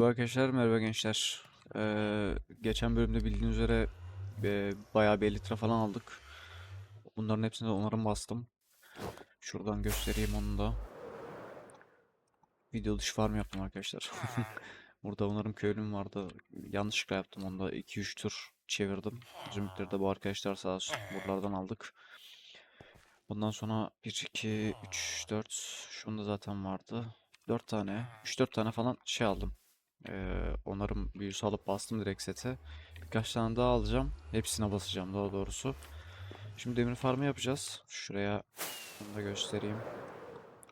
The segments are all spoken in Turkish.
Merhaba arkadaşlar, merhaba gençler. Ee, geçen bölümde bildiğiniz üzere e, bayağı bir 50 litre falan aldık. Bunların hepsine de onarım bastım. Şuradan göstereyim onu da. Video dışı farm yaptım arkadaşlar. Burada onarım köylüm vardı. Yanlışlıkla yaptım onu da 2-3 tur çevirdim. Zümrütleri de bu arkadaşlar sağ olsun buralardan aldık. Bundan sonra 1, 2, 3, 4 şunda zaten vardı. 4 tane, 3-4 tane falan şey aldım. Ee, onarım büyüsü alıp bastım direkt sete. Birkaç tane daha alacağım. Hepsine basacağım daha doğrusu. Şimdi demir farmı yapacağız. Şuraya bunu da göstereyim.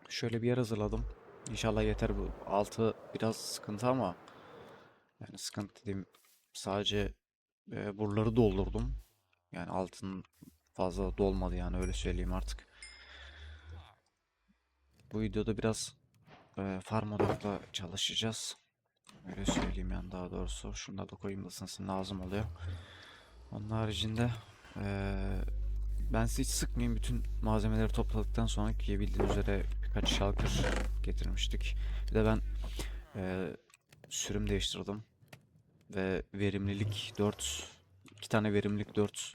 Şöyle bir yer hazırladım. İnşallah yeter bu. Altı biraz sıkıntı ama yani sıkıntı dediğim sadece e, buraları doldurdum. Yani altın fazla dolmadı yani öyle söyleyeyim artık. Bu videoda biraz e, farm odaklı çalışacağız. Öyle söyleyeyim yani daha doğrusu. Şunları da koyayım da ısınsın lazım oluyor. Onun haricinde eee, ben sizi hiç sıkmayayım. Bütün malzemeleri topladıktan sonra ki bildiğiniz üzere birkaç şalkır getirmiştik. Bir de ben eee, sürüm değiştirdim. Ve verimlilik 4 iki tane verimlilik 4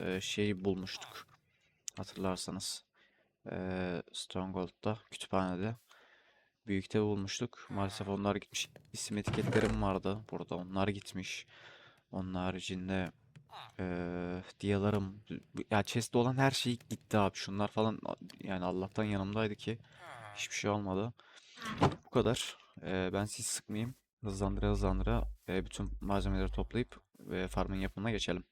eee şeyi bulmuştuk. Hatırlarsanız. Eee Stronghold'da kütüphanede. Büyükte bulmuştuk. Maalesef onlar gitmiş. İsim etiketlerim vardı. Burada onlar gitmiş. Onun haricinde eee diyalarım ya chest'te olan her şey gitti abi. Şunlar falan yani Allah'tan yanımdaydı ki hiçbir şey olmadı. Bu kadar. Eee, ben sizi sıkmayayım. Hızlandıra hızlandıra eee, bütün malzemeleri toplayıp e, farmın yapımına geçelim.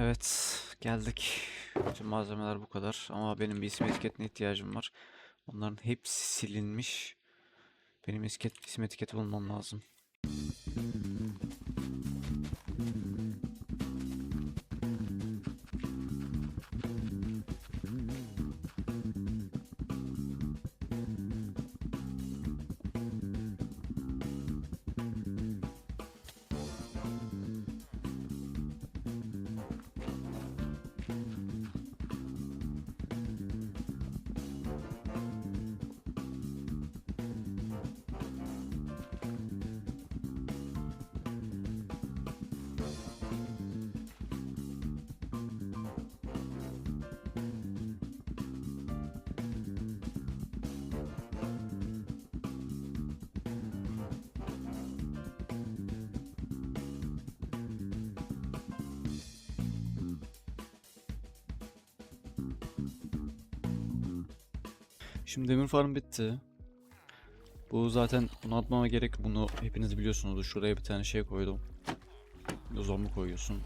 Evet, geldik. Bütün malzemeler bu kadar ama benim bir isim etiketine ihtiyacım var. Onların hepsi silinmiş. Benim isket, isim etiketi bulmam lazım. Şimdi demir farm bitti. Bu zaten bunu gerek. Bunu hepiniz biliyorsunuz. Şuraya bir tane şey koydum. Zombi koyuyorsun.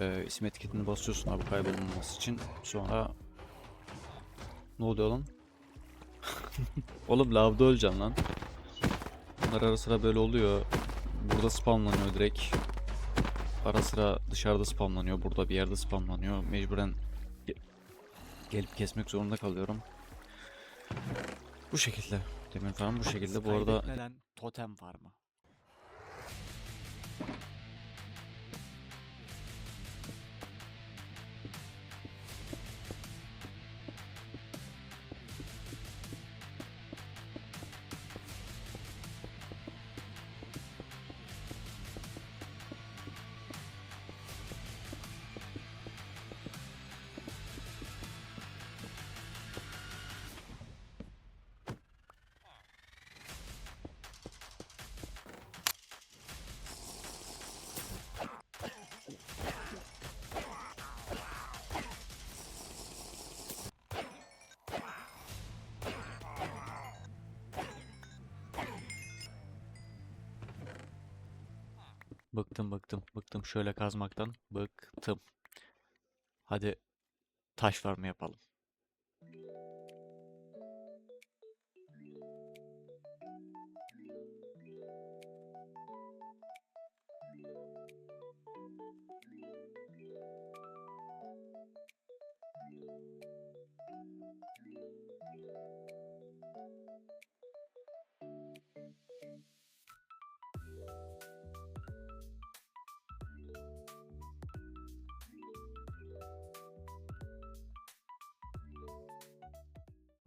Ee, isim etiketini basıyorsun abi kaybolmaması için. Sonra ne oluyor lan? Oğlum lavda öleceğim lan. Bunlar ara sıra böyle oluyor. Burada spamlanıyor direkt. Ara sıra dışarıda spamlanıyor. Burada bir yerde spamlanıyor. Mecburen ge- gelip kesmek zorunda kalıyorum. Bu şekilde. Demir farm bu şekilde. Bu arada totem farmı. Bıktım bıktım bıktım şöyle kazmaktan bıktım. Hadi taş farmı yapalım.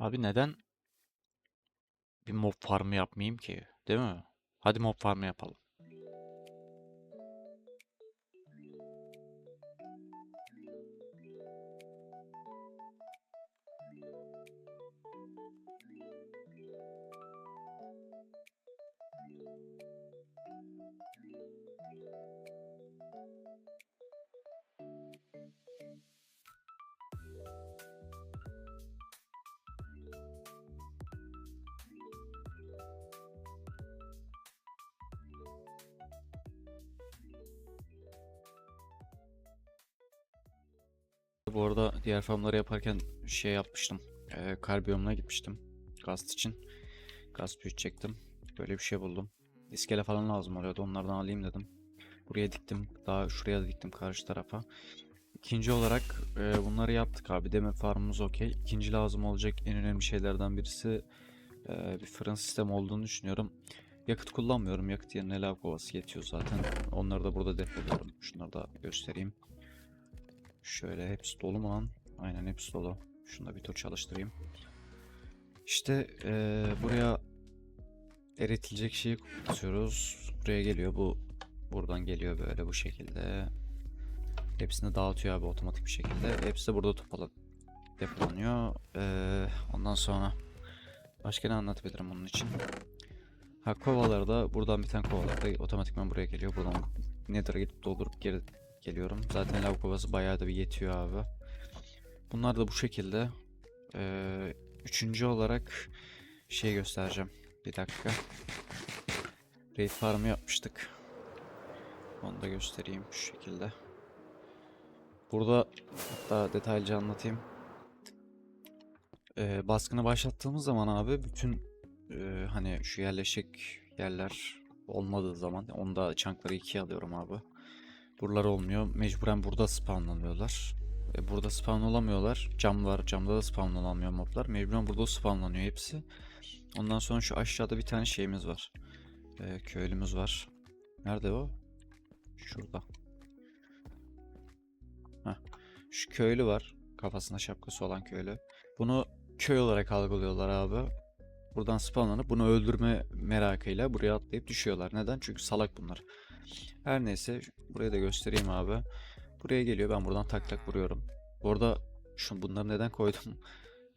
Abi neden bir mob farmı yapmayayım ki? Değil mi? Hadi mob farmı yapalım. Bu arada diğer farmları yaparken şey yapmıştım. E, karbiyomuna gitmiştim. Gast için. Gast büyütecektim. Böyle bir şey buldum. İskele falan lazım oluyordu. Onlardan alayım dedim. Buraya diktim. Daha şuraya da diktim karşı tarafa. İkinci olarak e, bunları yaptık abi. Demir farmımız okey. İkinci lazım olacak en önemli şeylerden birisi e, bir fırın sistemi olduğunu düşünüyorum. Yakıt kullanmıyorum. Yakıt yerine lav kovası yetiyor zaten. Onları da burada depoluyorum. Şunları da göstereyim. Şöyle hepsi dolu mu lan? Aynen hepsi dolu. Şunu da bir tur çalıştırayım. İşte eee, buraya eritilecek şeyi atıyoruz. Buraya geliyor bu. Buradan geliyor böyle bu şekilde. Hepsini dağıtıyor abi otomatik bir şekilde. Hepsi de burada topala depolanıyor. Eee, ondan sonra başka ne anlatabilirim bunun için? Ha kovalar da buradan biten kovalar da otomatikman buraya geliyor. Buradan Nether'a gidip doldurup geri geliyorum. Zaten lav kovası bayağı da bir yetiyor abi. Bunlar da bu şekilde. Ee, üçüncü olarak şey göstereceğim. Bir dakika. Raid farmı yapmıştık. Onu da göstereyim şu şekilde. Burada hatta detaylıca anlatayım. Ee, baskını başlattığımız zaman abi bütün e, hani şu yerleşik yerler olmadığı zaman onda çankları ikiye alıyorum abi. Buralar olmuyor. Mecburen burada spawnlanıyorlar. E, burada spawn olamıyorlar. Cam var. Camda da spawn olamıyor moblar. Mecburen burada spawnlanıyor hepsi. Ondan sonra şu aşağıda bir tane şeyimiz var. E, köylümüz var. Nerede o? Şurada. Heh. Şu köylü var. Kafasında şapkası olan köylü. Bunu köy olarak algılıyorlar abi. Buradan spawnlanıp bunu öldürme merakıyla buraya atlayıp düşüyorlar. Neden? Çünkü salak bunlar. Her neyse buraya da göstereyim abi. Buraya geliyor ben buradan tak tak vuruyorum. Bu arada şu bunları neden koydum?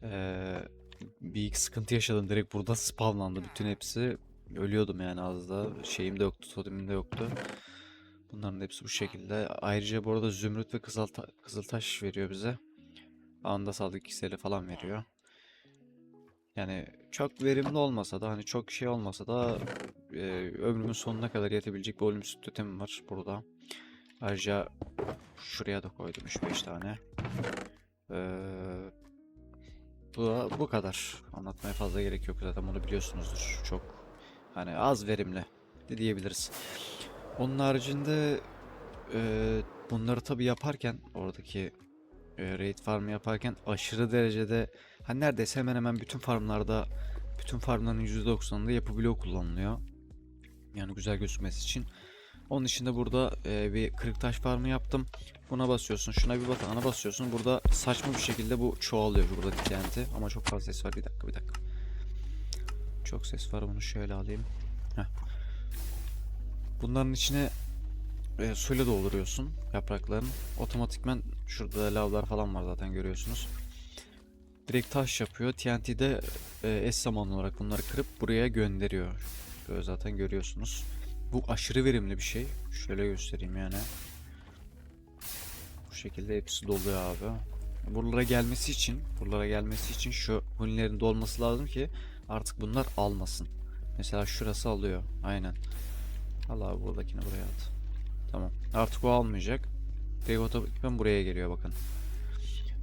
Ee, bir sıkıntı yaşadım direkt burada spawnlandı bütün hepsi. Ölüyordum yani az da şeyim de yoktu totemim de yoktu. Bunların hepsi bu şekilde. Ayrıca bu arada zümrüt ve kızıl kızıltaş veriyor bize. Anda sağlık iksiri falan veriyor. Yani çok verimli olmasa da hani çok şey olmasa da e, ömrümün sonuna kadar yetebilecek bir ölümsüz totemim var burada. Ayrıca şuraya da koydum 3-5 tane. Ee, bu bu kadar. Anlatmaya fazla gerek yok zaten bunu biliyorsunuzdur. Çok hani az verimli de diyebiliriz. Onun haricinde e, bunları tabi yaparken oradaki e, raid farmı yaparken aşırı derecede hani neredeyse hemen hemen bütün farmlarda bütün farmların %90'ında yapı bloğu kullanılıyor. Yani güzel gözükmesi için. Onun dışında burada e, bir kırık taş farmı yaptım. Buna basıyorsun, şuna bir batağına basıyorsun. Burada saçma bir şekilde bu çoğalıyor burada TNT. Ama çok fazla ses var. Bir dakika, bir dakika. Çok ses var. Bunu şöyle alayım. Heh. Bunların içine e, suyla dolduruyorsun yaprakların. Otomatikmen şurada lavlar falan var zaten görüyorsunuz. Direkt taş yapıyor. TNT'de e, eş zamanlı olarak bunları kırıp buraya gönderiyor. Böyle zaten görüyorsunuz. Bu aşırı verimli bir şey. Şöyle göstereyim yani. Bu şekilde hepsi doluyor abi. Buralara gelmesi için, buralara gelmesi için şu hunilerin dolması lazım ki artık bunlar almasın. Mesela şurası alıyor. Aynen. Al abi buradakini buraya at. Tamam. Artık o almayacak. Direkt otomatikman buraya geliyor bakın.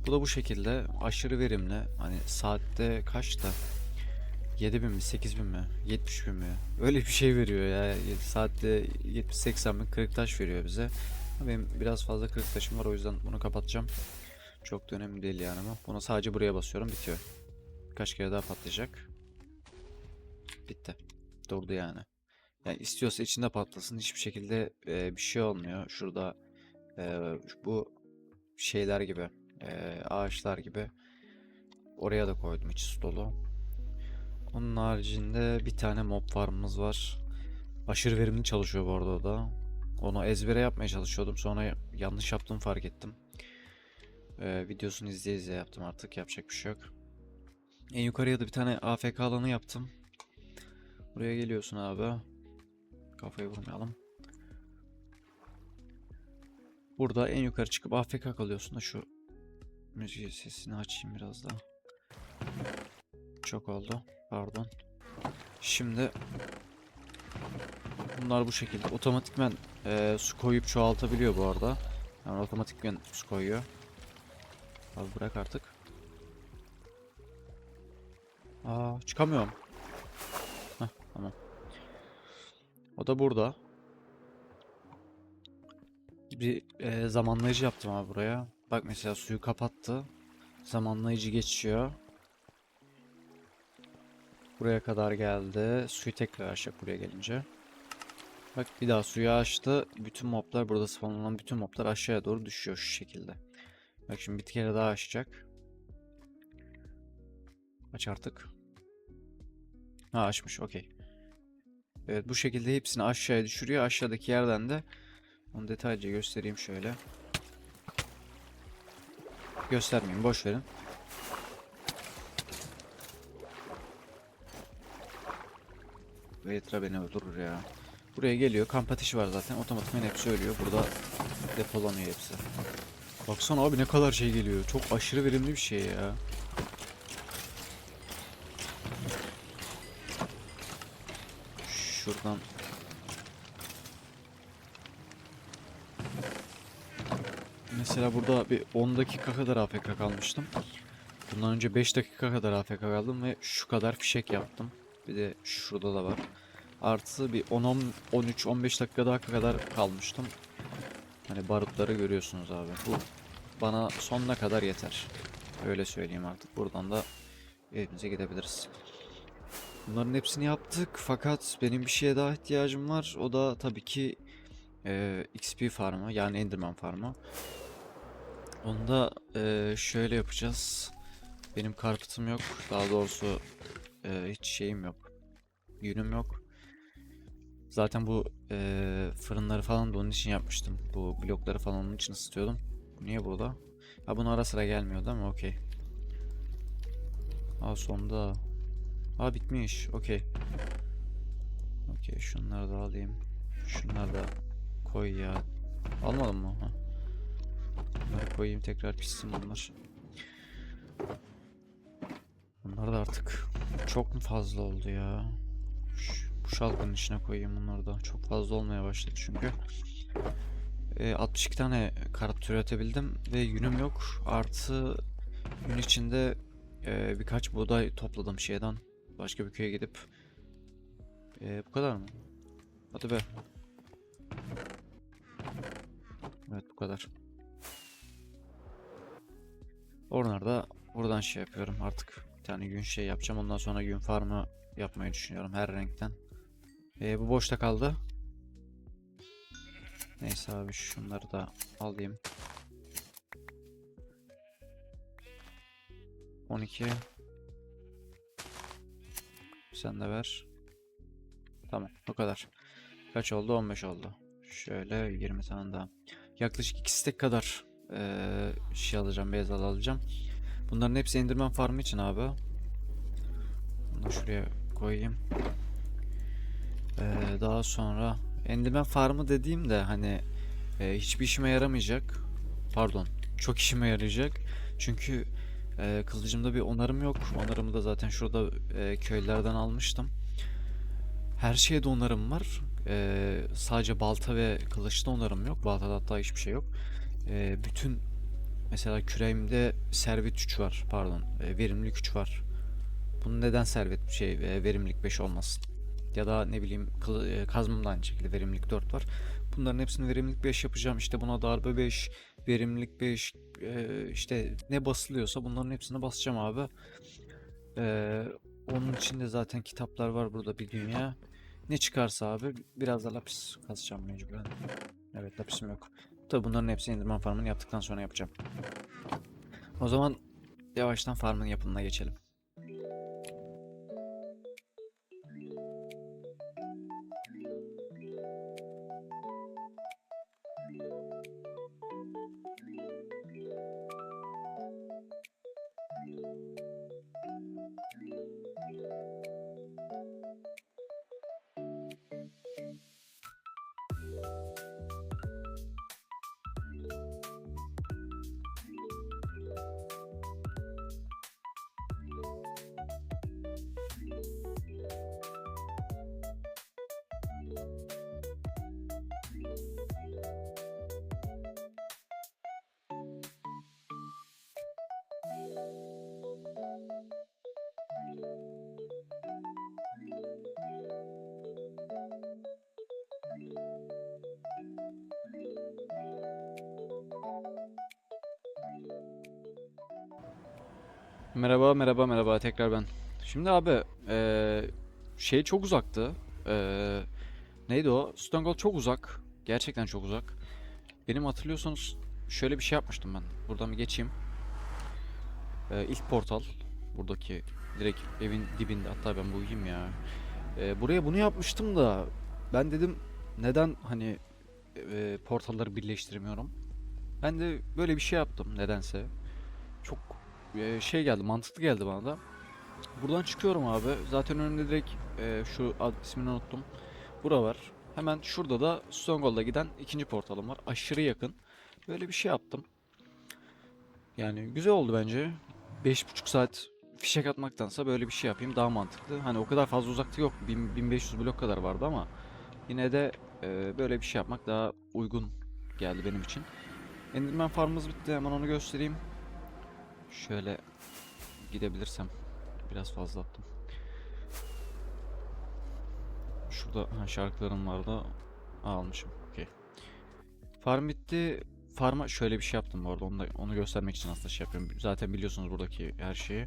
Bu da bu şekilde aşırı verimli. Hani saatte kaçta? 7000 mi 8000 mi 70 bin mi? Öyle bir şey veriyor ya. Saatte 70-80 bin kırık taş veriyor bize. Benim biraz fazla kırık taşım var o yüzden bunu kapatacağım. Çok da önemli değil yani ama buna sadece buraya basıyorum bitiyor. Birkaç kere daha patlayacak? Bitti. Durdu yani. Yani istiyorsa içinde patlasın hiçbir şekilde e, bir şey olmuyor. Şurada e, bu şeyler gibi e, ağaçlar gibi. Oraya da koydum içi dolu. Onun haricinde bir tane mob farmımız var. Aşırı verimli çalışıyor bu arada o da. Onu ezbere yapmaya çalışıyordum. Sonra yanlış yaptığımı fark ettim. Ee, videosunu izleye izleye yaptım artık. Yapacak bir şey yok. En yukarıya da bir tane AFK alanı yaptım. Buraya geliyorsun abi. Kafayı vurmayalım. Burada en yukarı çıkıp AFK kalıyorsun da şu müziği sesini açayım biraz daha. Çok oldu. Pardon. Şimdi bunlar bu şekilde otomatikmen eee, su koyup çoğaltabiliyor bu arada. Yani otomatikmen su koyuyor. Abi bırak artık. Aa çıkamıyorum. Heh, tamam. O da burada. Bir eee, zamanlayıcı yaptım abi buraya. Bak mesela suyu kapattı. Zamanlayıcı geçiyor. Buraya kadar geldi. Suyu tekrar açacak buraya gelince. Bak bir daha suyu açtı. Bütün moblar burada spawnlanan bütün moblar aşağıya doğru düşüyor şu şekilde. Bak şimdi bir kere daha açacak. Aç artık. Ha açmış okey. Evet bu şekilde hepsini aşağıya düşürüyor. Aşağıdaki yerden de onu detaylıca göstereyim şöyle. Göstermeyeyim boş verin. Vetra beni öldürür ya. Buraya geliyor. Kamp ateşi var zaten. Otomatikman hepsi ölüyor. Burada depolanıyor hepsi. Baksana abi ne kadar şey geliyor. Çok aşırı verimli bir şey ya. Şuradan Mesela burada bir 10 dakika kadar AFK kalmıştım. Bundan önce 5 dakika kadar AFK kaldım ve şu kadar fişek yaptım. Bir de şurada da var. Artı bir 10 13 15 dakika daha kadar kalmıştım. Hani barutları görüyorsunuz abi. Bu bana sonuna kadar yeter. Öyle söyleyeyim artık. Buradan da evimize gidebiliriz. Bunların hepsini yaptık fakat benim bir şeye daha ihtiyacım var. O da tabii ki eee, XP farmı yani Enderman farmı. Onu da eee, şöyle yapacağız. Benim karpıtım yok. Daha doğrusu eee, hiç şeyim yok. Yünüm yok. Zaten bu eee, fırınları falan da onun için yapmıştım. Bu blokları falan onun için ısıtıyordum. Niye burada? Ha bunu ara sıra gelmiyor değil mi? Okey. Aa sonda. Aa bitmiş. Okey. Okey şunları da alayım. Şunları da koy ya. Almadın mı? Ha. Bunları koyayım tekrar pişsin bunlar. Bunlar da artık çok mu fazla oldu ya? Bu şalkanın içine koyayım bunları da. Çok fazla olmaya başladı çünkü. Ee, 62 tane kart üretebildim ve yünüm yok. Artı gün içinde e, birkaç buğday topladım şeyden. Başka bir köye gidip. Ee, bu kadar mı? Hadi be. Evet bu kadar. Oralarda buradan şey yapıyorum artık. Tane gün şey yapacağım. Ondan sonra gün farmı yapmayı düşünüyorum her renkten. Ee, bu boşta kaldı. Neyse abi şunları da alayım. 12 Sen de ver. Tamam o kadar. Kaç oldu? 15 oldu. Şöyle 20 tane daha. Yaklaşık 2 stack kadar eee, şey alacağım, beyaz al alacağım. Bunların hepsi Enderman farmı için abi. Bunu şuraya koyayım. Eee, daha sonra Enderman farmı dediğimde hani e, hiçbir işime yaramayacak. Pardon, çok işime yarayacak. Çünkü e, kılıcımda bir onarım yok. Onarımı da zaten şurada e, köylerden almıştım. Her şeyde onarım var. E, sadece balta ve kılıçta onarım yok. Baltada hatta hiçbir şey yok. E, bütün mesela küreğimde servet 3 var. Pardon, e, verimlilik 3 var. Bunun neden servet şey e, verimlilik 5 olmasın? Ya da ne bileyim e, kazmamda aynı şekilde verimlilik 4 var. Bunların hepsini verimlilik 5 yapacağım. İşte buna darbe 5, verimlilik 5, e, işte ne basılıyorsa bunların hepsini basacağım abi. E, onun içinde zaten kitaplar var burada bir dünya. Ne çıkarsa abi biraz da lapis kazacağım mecburen. Evet lapisim yok. Tabi bunların hepsini indirmem farmını yaptıktan sonra yapacağım. O zaman yavaştan farmın yapımına geçelim. Merhaba, merhaba, merhaba. Tekrar ben. Şimdi abi, eee, şey çok uzaktı. Eee, neydi o? Stone Cold çok uzak. Gerçekten çok uzak. Benim hatırlıyorsanız şöyle bir şey yapmıştım ben. Buradan bir geçeyim. Eee ilk portal. Buradaki direkt evin dibinde. Hatta ben buyum ya. Eee, buraya bunu yapmıştım da ben dedim neden hani eee, portalları birleştirmiyorum? Ben de böyle bir şey yaptım nedense. Çok şey geldi, mantıklı geldi bana da. Buradan çıkıyorum abi. Zaten önümde direkt eee, şu ad, ismini unuttum. Bura var. Hemen şurada da Stonegold'a giden ikinci portalım var. Aşırı yakın. Böyle bir şey yaptım. Yani güzel oldu bence. 5,5 saat fişek atmaktansa böyle bir şey yapayım daha mantıklı. Hani o kadar fazla uzakta yok. 1000 1500 blok kadar vardı ama yine de eee, böyle bir şey yapmak daha uygun geldi benim için. Enderman farmımız bitti. Hemen onu göstereyim. Şöyle gidebilirsem. Biraz fazla attım. Şurada ha, şarkılarım vardı. Almışım. Okey. Farm bitti. Farm'a şöyle bir şey yaptım bu arada. Onu, da, onu göstermek için aslında şey yapıyorum. Zaten biliyorsunuz buradaki her şeyi.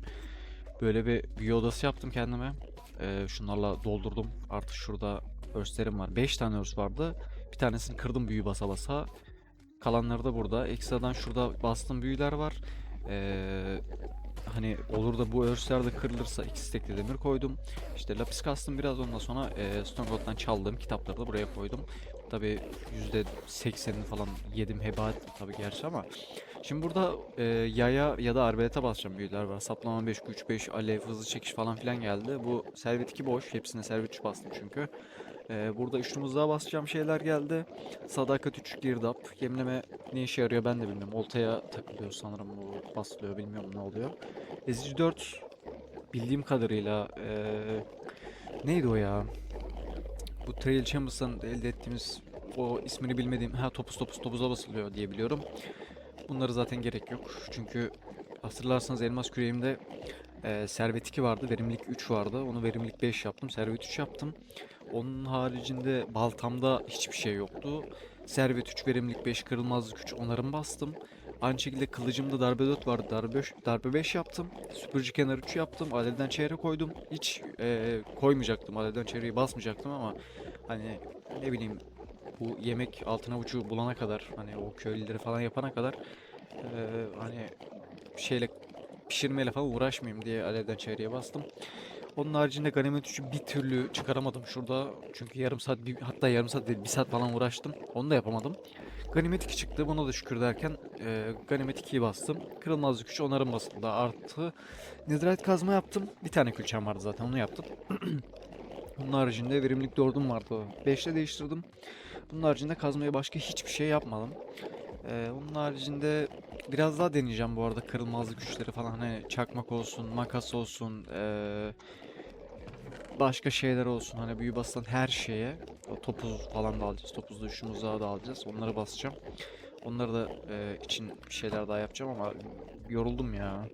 Böyle bir büyü odası yaptım kendime. Ee, şunlarla doldurdum. Artık şurada örslerim var. 5 tane örs vardı. Bir tanesini kırdım büyü basa basa. Kalanları da burada. Ekstradan şurada bastığım büyüler var. Ee, hani olur da bu örsler de kırılırsa iki stekli demir koydum. İşte lapis kastım biraz ondan sonra e, Stone Cold'dan çaldığım kitapları da buraya koydum. Tabi %80'ini falan yedim heba ettim tabi gerçi ama. Şimdi burada e, yaya ya da arbelete basacağım büyüler var. Saplama 5, güç 5, alev, hızlı çekiş falan filan geldi. Bu servet 2 boş. Hepsine servet 3 bastım çünkü. E, burada üçlü mızrağa basacağım şeyler geldi. Sadakat 3 girdap. Yemleme ne işe yarıyor ben de bilmiyorum. Oltaya takılıyor sanırım bu basılıyor bilmiyorum ne oluyor. Ezici 4 bildiğim kadarıyla eee, neydi o ya? Bu Trail Chambers'tan elde ettiğimiz o ismini bilmediğim ha topuz topuz topuza basılıyor diye biliyorum. Bunları zaten gerek yok. Çünkü hatırlarsanız elmas küreğimde eee servet 2 vardı, verimlilik 3 vardı. Onu verimlilik 5 yaptım, servet 3 yaptım. Onun haricinde baltamda hiçbir şey yoktu. Servet 3, verimlilik 5, kırılmazlık 3 onarım bastım. Aynı şekilde kılıcımda darbe 4 vardı. Darbe 5, darbe 5 yaptım. Süpürücü kenar 3 yaptım. Alevden çeyre koydum. Hiç eee, koymayacaktım. Alevden çeyreği basmayacaktım ama hani ne bileyim bu yemek altına ucu bulana kadar hani o köylüleri falan yapana kadar eee, hani şeyle pişirmeyle falan uğraşmayayım diye alevden çeyreğe bastım. Onun haricinde ganimet üçü bir türlü çıkaramadım şurada. Çünkü yarım saat, bir, hatta yarım saat değil, bir saat falan uğraştım. Onu da yapamadım. Ganimet 2 çıktı. Buna da şükür derken e, Ganimet 2'yi bastım. Kırılmazlık 3 onarım basıldı. Artı Netherite kazma yaptım. Bir tane külçem vardı zaten onu yaptım. Bunun haricinde verimlilik 4'üm vardı. 5'te değiştirdim. Bunun haricinde kazmaya başka hiçbir şey yapmadım. Ee, onun haricinde biraz daha deneyeceğim bu arada kırılmazlık güçleri falan hani çakmak olsun, makas olsun, ee, başka şeyler olsun hani büyü basılan her şeye topuz falan da alacağız. Topuzda üçümüz daha da alacağız. Onları basacağım. Onları da ee, için bir şeyler daha yapacağım ama yoruldum ya.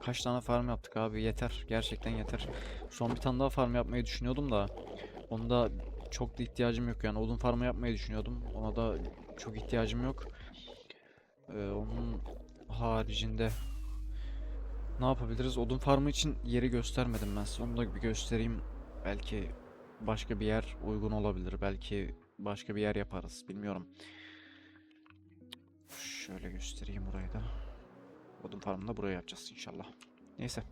Kaç tane farm yaptık abi yeter. Gerçekten yeter. Son bir tane daha farm yapmayı düşünüyordum da onda çok da ihtiyacım yok yani odun farmı yapmayı düşünüyordum. Ona da çok ihtiyacım yok. Ee, onun haricinde ne yapabiliriz? Odun farmı için yeri göstermedim ben size. Onu da bir göstereyim. Belki başka bir yer uygun olabilir. Belki başka bir yer yaparız. Bilmiyorum. Şöyle göstereyim burayı da. Odun farmını da buraya yapacağız inşallah. Neyse.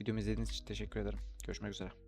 Videomu izlediğiniz için teşekkür ederim. Görüşmek üzere.